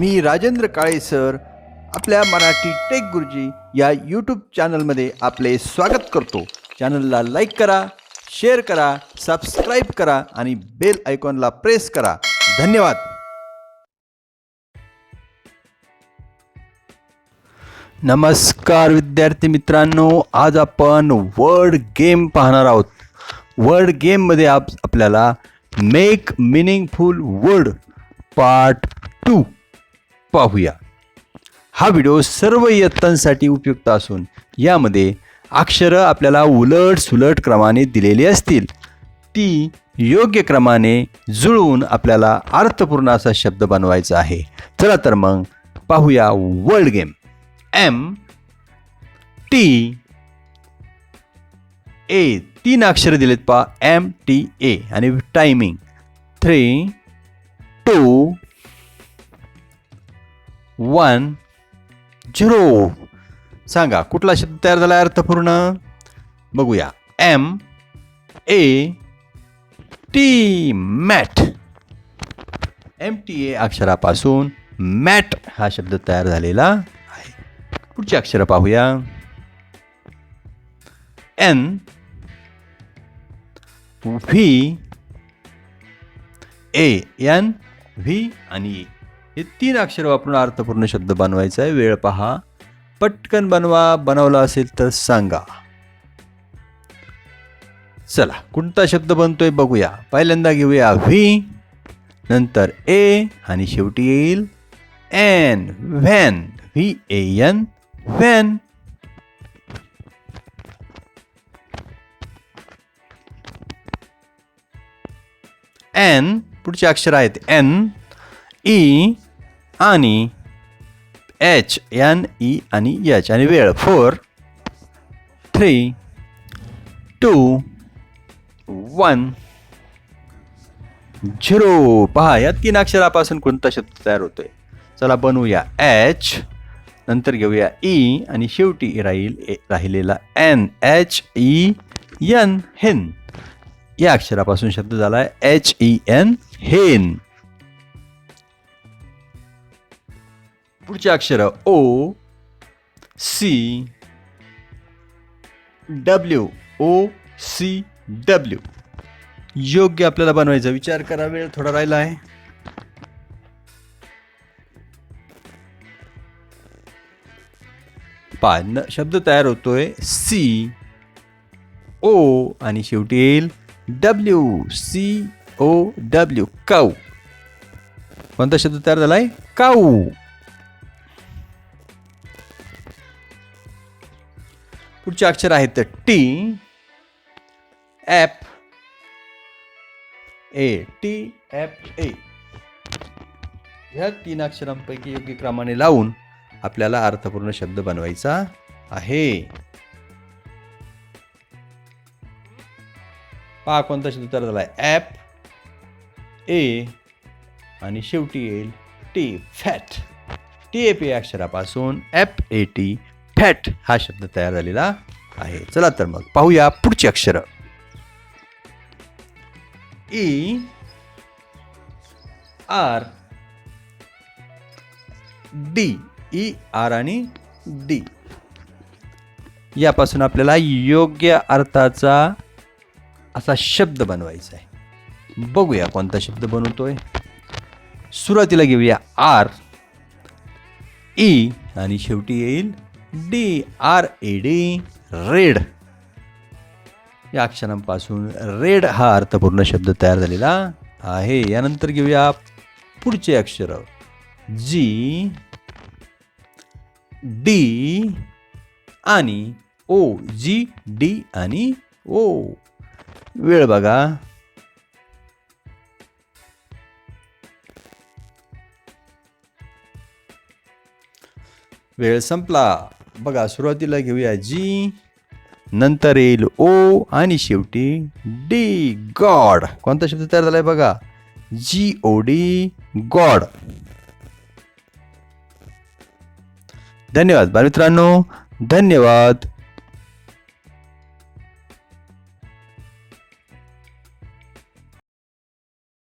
मी Rajendra Kale sir. आपल्या Marathi take गुरुजी या यूट्यूब चॅनलमध्ये आपले स्वागत करतो. चॅनलला लाईक करा शेअर करा सबस्क्राईब करा आणि बेल आयकॉनला प्रेस करा. धन्यवाद. नमस्कार विद्यार्थी मित्रांनो आज आपण वर्ड गेम पाहणार आहोत. वर्ड गेममध्ये आप आपल्याला make meaningful word part two पाहूया. हा व्हिडिओ सर्व इयत्तांसाठी उपयुक्त असून यामध्ये अक्षरं आपल्याला उलट सुलट क्रमाने दिलेली असतील. ती योग्य क्रमाने जुळवून आपल्याला अर्थपूर्ण असा शब्द बनवायचा आहे. चला तर मग पाहूया world game M T A तीन अक्षर दिलेत पा एम टी ए आणि timing three two one zero. सांगा कुठला शब्द तयार झाला अर्थपूर्ण? बघूया. M A T mat M T A अक्षरापासून mat हा शब्द तयार झालेला आहे. पुढची अक्षरं पाहूया. N V A N V आणि ए हे तीन अक्षर वापरून अर्थपूर्ण शब्द बनवायचा आहे. वेळ पहा. पटकन बनवा. बनवला असेल तर सांगा. चला कोणता शब्द बनतोय बघूया. पहिल्यांदा घेऊया व्ही नंतर ए आणि शेवटी येईल N van V A N van N पुढचे अक्षर आहेत एन ई आणि एच एन ई आणि एच आणि वेळ four three two one zero. पहा या तीन अक्षरापासून कोणता शब्द तयार होतोय? चला बनवूया. एच नंतर घेऊया. ई आणि शेवटी राहील ए राहिलेला एन एच ई एन हेन या अक्षरापासून शब्द झाला आहे एच ई एन हेन पुढची अक्षर O C W O C W. योग्य आपल्याला बनवायचा विचार करा वेळ थोडा राहिला आहे. पा न शब्द तयार होतोय. सी ओ आणि शेवटी येईल W C O W cow. कोणता शब्द तयार झालाय? काऊ. पुढचे अक्षर आहेत T F A T F A. ह्या तीन अक्षरांपैकी योग्य क्रमाने लावून आपल्याला अर्थपूर्ण शब्द बनवायचा आहे. पहा कोणता शब्द तयार झाला ॲप ए आणि शेवटी येईल T fat. T A P अक्षरापासून F A T fat हा शब्द तयार झालेला आहे. चला तर मग पाहूया पुढची अक्षर. E R D E R आणि डी यापासून आपल्याला योग्य अर्थाचा असा शब्द बनवायचा आहे. बघूया कोणता शब्द बनवतोय. सुरुवातीला घेऊया आर ई e आणि शेवटी येईल D R A D red या अक्षरांपासून रेड हा अर्थपूर्ण शब्द तयार झालेला आहे. यानंतर घेऊया पुढचे अक्षर. जी डी आणि ओ जी डी आणि ओ वेळ बघा. वेळ संपला. बघा सुरुवातीला घेऊया जी नंतर येईल ओ आणि शेवटी डी गॉड कोणता शब्द तयार झालाय बघा? जी ओ डी गॉड धन्यवाद. बालमित्रांनो धन्यवाद.